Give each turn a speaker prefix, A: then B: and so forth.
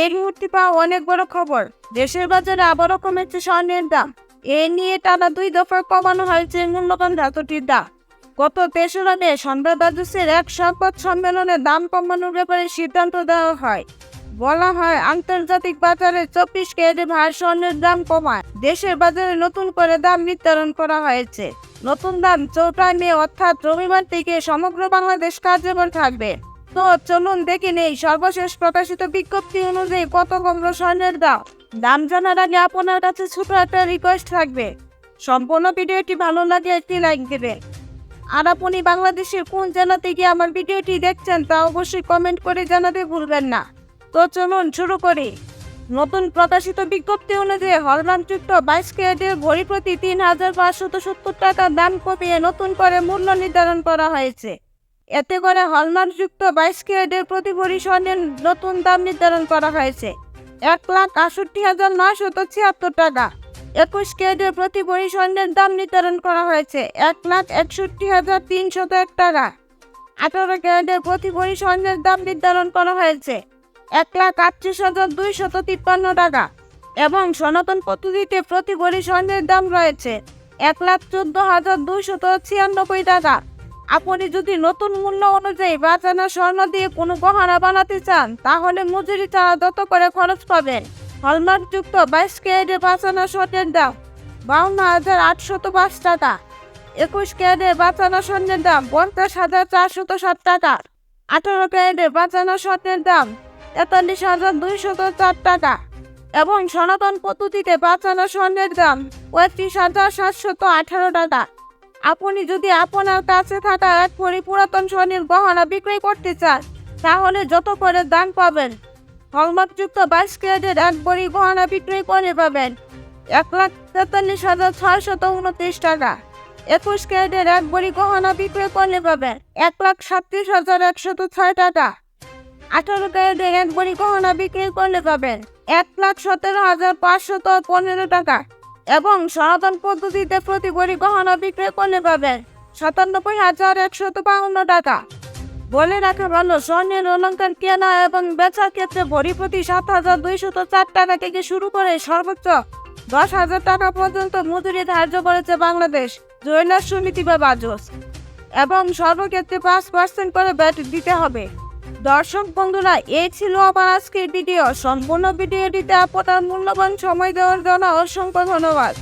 A: এই মুহূর্তে পাওয়া অনেক বড় খবর। দেশের বাজারে আবারও কমেছে স্বর্ণের দাম। এ নিয়ে টানা দুই দফায় কমানো হয়েছে মূল্যবান ধাতুটির দাম। গত তেসরা মে সংবাদ রাজস্বের এক সংবাদ সম্মেলনে দাম কমানোর ব্যাপারে সিদ্ধান্ত দেওয়া হয়। বলা হয়, আন্তর্জাতিক বাজারে চব্বিশ ক্যারেটে ভার স্বর্ণের দাম কমায়। দেশের বাজারে নতুন করে দাম নির্ধারণ করা হয়েছে। নতুন দাম চৌঠা মে অর্থাৎ রবিবার থেকে সমগ্র বাংলাদেশ কার্যকর থাকবে। তো চলুন দেখে নেই, সর্বশেষ প্রকাশিত বিজ্ঞপ্তি অনুযায়ী কত কমলো স্বর্ণের দাম? দাম জানার আগে আপনার কাছে ছোট একটা রিকোয়েস্ট থাকবে। সম্পূর্ণ ভিডিওটি ভালো লাগে একটি লাইক দেবে আর আপনি বাংলাদেশের কোন জেলা থেকে আমার ভিডিওটি দেখছেন তা অবশ্যই কমেন্ট করে জানাতে ভুলবেন না। তো চলুন শুরু করি। নতুন প্রকাশিত বিজ্ঞপ্তি অনুযায়ী হলমানযুক্ত বাইশ ক্যারেটের ভরি প্রতি তিন হাজার পাঁচশত সত্তর টাকা দাম কমিয়ে নতুন করে মূল্য নির্ধারণ করা হয়েছে। এতে করে হলমার্কযুক্ত বাইশ ক্যারেটের প্রতি ভরি নতুন দাম নির্ধারণ করা হয়েছে। এক লাখ আষট্টি হাজার নয়শত ছিয়াত্তর টাকা। একুশ ক্যারেটের প্রতি ভরি দাম নির্ধারণ করা হয়েছে এক লাখ একষট্টি হাজার তিনশত এক টাকা। আঠারো ক্যারেটের প্রতি ভরি দাম নির্ধারণ করা হয়েছে এক লাখ আটত্রিশ হাজার দুইশত তিপ্পান্ন টাকা এবং সনাতন পদ্ধতিতে প্রতি ভরি দাম রয়েছে এক লাখ চোদ্দ হাজার দুইশত ছিয়ানব্বই টাকা। আপনি যদি নতুন মূল্য অনুযায়ী বাঁচানো স্বর্ণ দিয়ে কোনো গহনা বানাতে চান, তাহলে মজুরি ছাড়া যত করে খরচ পাবেন। হলমার্কযুক্ত বাইশ ক্যারেটের বাঁচানো স্বর্ণের দাম বাউন্ন হাজার আটশত পাঁচ টাকা। একুশ ক্যারেটের বাঁচানো স্বর্ণের দাম পঞ্চাশ হাজার চারশত ষাট টাকা। আঠারো ক্যারেটের বাঁচানো স্বর্ণের দাম তেতাল্লিশ হাজার দুইশত চার টাকা। এবং সনাতন পদ্ধতিতে বাঁচানো স্বর্ণের দাম পঁয়ত্রিশ হাজার সাতশত আঠারো টাকা। আপনি যদি আপনার কাছে থাকা এক ভরি পুরাতন স্বর্ণের গহনা বিক্রয় করতে চান, তাহলে যত করে দাম পাবেন? হলমার্কযুক্ত বাইশ ক্যারেটের এক ভরি গহনা বিক্রয় করে পাবেন। এক লাখ তেতাল্লিশ হাজার ছয়শত উনত্রিশ টাকা। একুশ ক্যারেটের এক ভরি গহনা বিক্রয় করলে পাবেন এক লাখ সাতত্রিশ হাজার একশত ছয় টাকা। আঠারো ক্যারেটের এক ভরি গহনা বিক্রি করলে পাবেন এক লাখ সতেরো হাজার পাঁচশত পনেরো টাকা। এবং সনাতন পদ্ধতিতে প্রতি ভরি গহনা বিক্রয় করলে পাবেন সাতানব্বই হাজার একশত বাউন্ন টাকা। বলে রাখা ভালো, স্বর্ণের অলঙ্কার কেনা এবং বেচার ক্ষেত্রে ভরি প্রতি সাত হাজার দুইশত চার টাকা থেকে শুরু করে সর্বোচ্চ দশ হাজার টাকা পর্যন্ত মজুরি ধার্য করেছে বাংলাদেশ জুয়েলার্স সমিতি বা বাজস। এবং সর্বক্ষেত্রে পাঁচ পার্সেন্ট করে ব্যাট দিতে হবে। দর্শক বন্ধুরা এই ছিল আমার আজকের ভিডিও সম্পূর্ণ ভিডিওটিতে আপনার মূল্যবান সময় দেওয়ার জন্য অসংখ্য ধন্যবাদ।